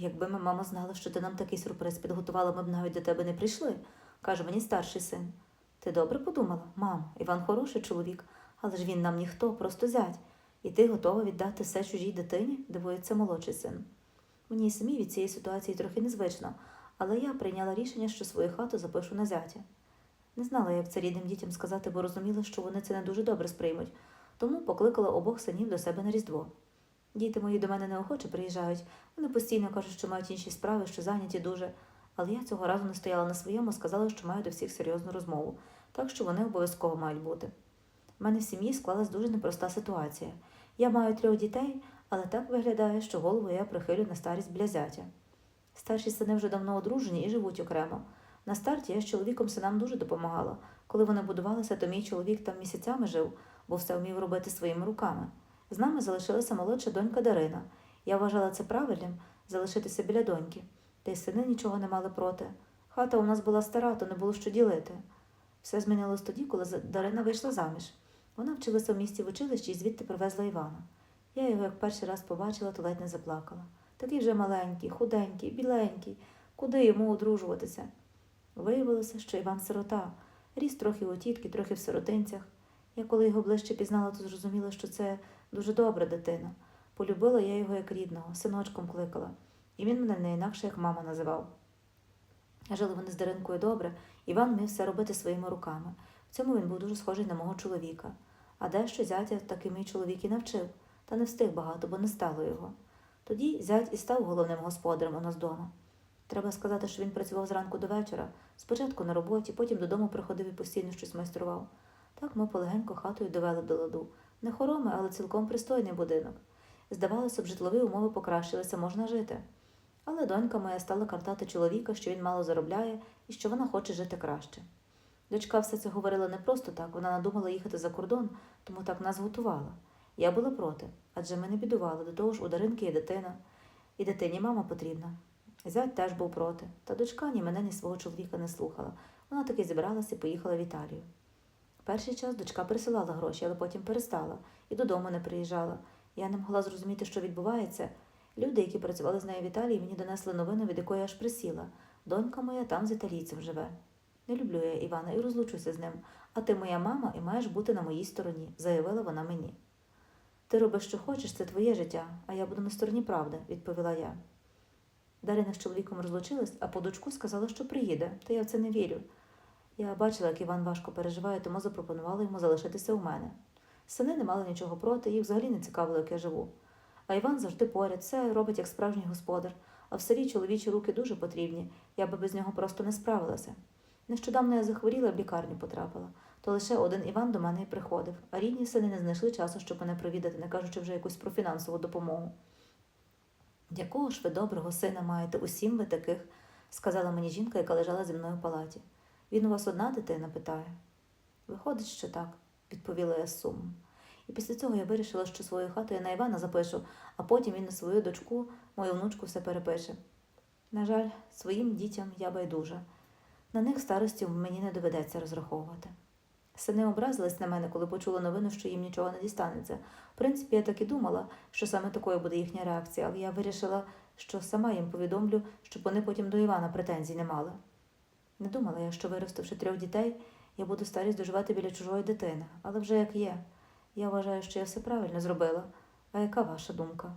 Якби ми, мама, знала, що ти нам такий сюрприз підготувала, ми б навіть до тебе не прийшли, каже мені старший син. Ти добре подумала, мам, Іван хороший чоловік, але ж він нам ніхто, просто зять. І ти готова віддати все чужій дитині? дивується молодший син. Мені самі від цієї ситуації трохи незвично, але я прийняла рішення, що свою хату запишу на зятя. Не знала, як це рідним дітям сказати, бо розуміла, що вони це не дуже добре сприймуть, тому покликала обох синів до себе на Різдво. Діти мої до мене неохоче приїжджають, вони постійно кажуть, що мають інші справи, що зайняті дуже. Але я цього разу не стояла на своєму, сказала, що маю до всіх серйозну розмову, так що вони обов'язково мають бути. У мене в сім'ї склалась дуже непроста ситуація. Я маю трьох дітей, але так виглядає, що голову я прихилю на старість біля зятя. Старші сини вже давно одружені і живуть окремо. На старті я з чоловіком синам дуже допомагала. Коли вони будувалися, то мій чоловік там місяцями жив, бо все вмів робити своїми руками. З нами залишилася молодша донька Дарина. Я вважала це правильним залишитися біля доньки. Та й сини нічого не мали проти. Хата у нас була стара, то не було що ділити. Все змінилось тоді, коли Дарина вийшла заміж. Вона вчилася в місті в училищі і звідти привезла Івана. Я його як перший раз побачила, то ледь не заплакала. Такий вже маленький, худенький, біленький. Куди йому одружуватися? Виявилося, що Іван сирота, ріс трохи у тітки, трохи в сиротинцях. Я коли його ближче пізнала, то зрозуміла, що це дуже добра дитина. Полюбила я його як рідного, синочком кликала, і він мене не інакше як мама називав. Жили вони з Даринкою добре, Іван вмів все робити своїми руками. В цьому він був дуже схожий на мого чоловіка. А дещо зятя таки мій чоловік і навчив, та не встиг багато, бо не стало його. Тоді зять і став головним господарем у нас вдома. Треба сказати, що він працював зранку до вечора, спочатку на роботі, потім додому приходив і постійно щось майстрував. Так ми полегенько хатою довели до ладу. Не хоромий, але цілком пристойний будинок. Здавалося б, житлові умови покращилися, можна жити. Але донька моя стала картати чоловіка, що він мало заробляє і що вона хоче жити краще. Дочка все це говорила не просто так, вона надумала їхати за кордон, тому так нас готувала. Я була проти, адже ми не бідували, до того ж у Даринки є дитина, і дитині мама потрібна. Зять теж був проти, та дочка ні мене, ні свого чоловіка не слухала. Вона таки зібралася і поїхала в Італію. Перший час дочка присилала гроші, але потім перестала і додому не приїжджала. Я не могла зрозуміти, що відбувається. Люди, які працювали з нею в Італії, мені донесли новину, від якої аж присіла. Донька моя там з італійцем живе. Не люблю я Івана і розлучуся з ним, а ти моя мама і маєш бути на моїй стороні, заявила вона мені. Ти робиш, що хочеш, це твоє життя, а я буду на стороні правди, відповіла я. Дарина з чоловіком розлучилась, а по дочку сказала, що приїде, та я в це не вірю. Я бачила, як Іван важко переживає, тому запропонувала йому залишитися у мене. Сини не мали нічого проти, їх взагалі не цікавило, як я живу. А Іван завжди поряд, все робить як справжній господар, а в селі чоловічі руки дуже потрібні, я би без нього просто не справилася. Нещодавно я захворіла, в лікарню потрапила, то лише один Іван до мене і приходив, а рідні сини не знайшли часу, щоб мене провідати, не кажучи вже якусь про фінансову допомогу. Якого ж ви доброго сина маєте, усім ви таких, сказала мені жінка, яка лежала зі мною в палаті. Він у вас одна дитина? питає. Виходить, що так, відповіла я з сумом. І після цього я вирішила, що свою хату я на Івана запишу, а потім він на свою дочку, мою внучку, все перепише. На жаль, своїм дітям я байдужа. На них старості мені не доведеться розраховувати. Сини образились на мене, коли почули новину, що їм нічого не дістанеться. В принципі, я так і думала, що саме такою буде їхня реакція, але я вирішила, що сама їм повідомлю, щоб вони потім до Івана претензій не мали. Не думала я, що виростивши трьох дітей, я буду старість доживати біля чужої дитини, але вже як є. Я вважаю, що я все правильно зробила. А яка ваша думка?